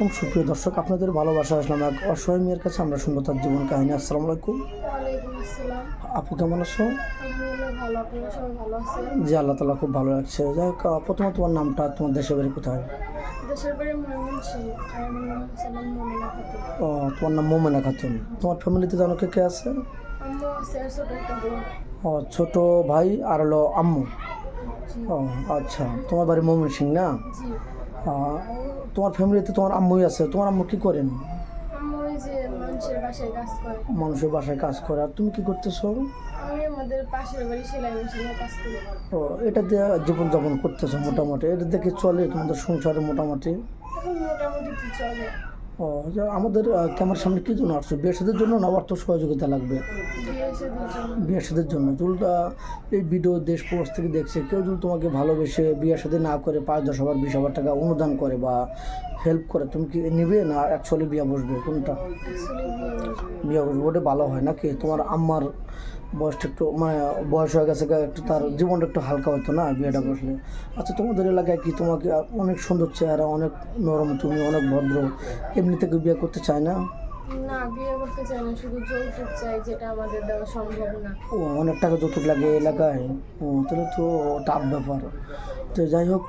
এবং সুপ্রিয় দর্শক আপনাদের ভালোবাসা আসলাম এক অসহায় মেয়ের কাছে। আমরা শুনব তার জীবন কাহিনী। আসসালামু আলাইকুম। আপু কেমন আছো জি আল্লাহ তালা খুব ভালো লাগছে যাই হোক প্রথমে তোমার নামটা তোমার দেশের বাড়ি কোথায়? ও তোমার নাম মোমেনা খাতুন। তোমার ফ্যামিলিতে জানো কে কে আছে? ও ছোট ভাই আর হলো আম্মু? ও আচ্ছা। তোমার বাড়ি মোমিন সিং না তোমার ফ্যামিলিতে তোমার আম্মুই আছে তোমার আম্মু কি করেন? মানুষের বাসায় কাজ করে। আর তুমি কি করতেছো? ও এটা দিয়ে জীবনযাপন করতেছো মোটামুটি এটা দেখে চলে তোমাদের সংসারে মোটামুটি? মোটামুটি চলে। ও আমাদের ক্যামের ক্যামেরার সামনে কি জন্য আসছে? বিয়ে সাদের জন্য না অর্থ সহযোগিতা লাগবে? বিয়ের জন্য। চুলটা এই ভিডিও দেশ প্রবাস থেকে দেখছে কেউ যদি তোমাকে ভালোবেসে বিয়ে সাথে না করে পাঁচ দশ হাজার বিশ হাজার টাকা অনুদান করে বা হেল্প করে। তুমি কি নিবে না অ্যাকচুয়ালি বিয়ে বসবে? কোনটা? বিয়ে বসবে ওটা ভালো হয় নাকি? তোমার আম্মার বয়সটা একটু মানে বয়স হয়ে গেছে একটু তার জীবনটা একটু হালকা হতো না বিয়েটা বসলে? আচ্ছা তোমাদের এলাকায় কি তোমাকে অনেক সুন্দর চেহারা অনেক নরম তুমি অনেক ভদ্র এমনি থেকে বিয়ে করতে চায় না? না বিয়ে করতে চাই না শুধু যৌতুক চাই যেটা আমাদের দেওয়া সম্ভব না। ও অনেক টাকা যৌতুক লাগে এলাকায়? ও তাহলে তো টাফ ব্যাপার। তো যাই হোক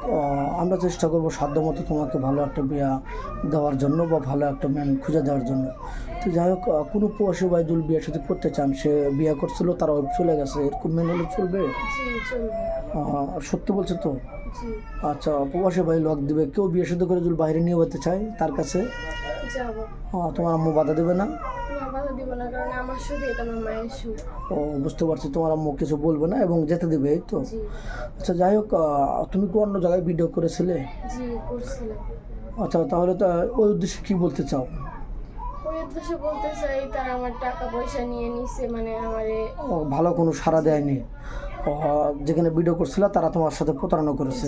আমরা চেষ্টা করব সাধ্য মতো তোমাকে ভালো একটা বিয়া দেওয়ার জন্য বা ভালো একটা ম্যান খুঁজে দেওয়ার জন্য। তো যাই হোক কোনো ভাই যদি বিয়ের সাথে করতে চান সে বিয়ে করছিল তারা চলে গেছে এরকম মেন হলে চলবে? সত্যি বলছে তো? আচ্ছা প্রবাসী ভাই লক দিবে কেউ বিয়ে সাথে করে যদি বাইরে নিয়ে যেতে চায় তার কাছে? তোমার আম্মু বাধা দেবে না? দিব না কারণ আমার সুখ এটা আমার মায়ের সুখ। ও বুঝতে পারছি তোমার আম্মু কিছু বলবে না এবং যেতে দেবে এই তো? আচ্ছা যাই হোক তুমি কি অন্য জায়গায় ভিডিও করেছিলে? জি করছিলাম। আচ্ছা তাহলে তো ওই উদ্দেশ্যে কী বলতে চাও? ওই উদ্দেশ্যে বলতে চাই তারা আমার টাকা পয়সা নিয়ে নিছে মানে আমারে ভালো কোনো সাড়া দেয়নি। যেখানে ভিডিও করছিল তারা তোমার সাথে প্রতারণা করেছে।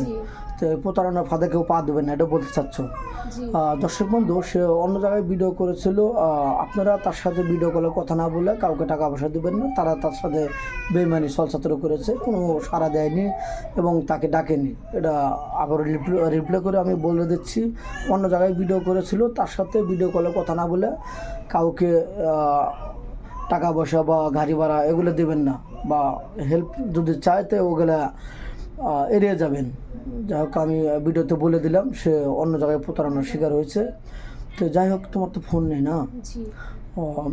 তো এই প্রতারণার ফাঁদে কেউ পা দেবে না এটা বলতে চাচ্ছ? দর্শক বন্ধু সে অন্য জায়গায় ভিডিও করেছিল আপনারা তার সাথে ভিডিও কলে কথা না বলে কাউকে টাকা পয়সা দেবেন না তারা তার সাথে বেমানি সলসাত্র করেছে কোনো সাড়া দেয়নি এবং তাকে ডাকেনি। এটা আবার রিপ্লে করে আমি বলে দিচ্ছি অন্য জায়গায় ভিডিও করেছিল তার সাথে ভিডিও কলে কথা না বলে কাউকে টাকা পয়সা বা গাড়ি ভাড়া এগুলো দেবেন না। বা হেল্প যদি চায় তো ওগুলো এড়িয়ে যাবেন। যাই হোক, আমি ভিডিওতে বলে দিলাম, সে অন্য জায়গায় প্রতারণার শিকার হয়েছে। তো যাই হোক, তোমার তো ফোন নেই না?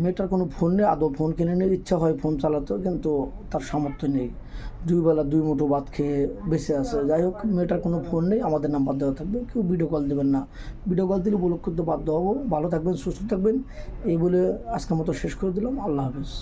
মেয়েটার কোনো ফোন নেই, আদৌ ফোন কিনে নিয়ে ইচ্ছা হয় ফোন চালাতে কিন্তু তার সামর্থ্য নেই। দুই বেলা দুই মুঠো ভাত খেয়ে বেঁচে আছে। যাই হোক, মেয়েটার কোনো ফোন নেই, আমাদের নাম্বার দেওয়া থাকবে, কেউ ভিডিও কল দেবেন না। ভিডিও কল দিলে উপলক্ষিত করতে বাধ্য হব। ভালো থাকবেন, সুস্থ থাকবেন। এই বলে আজকের মতো শেষ করে দিলাম। আল্লাহ হাফিজ।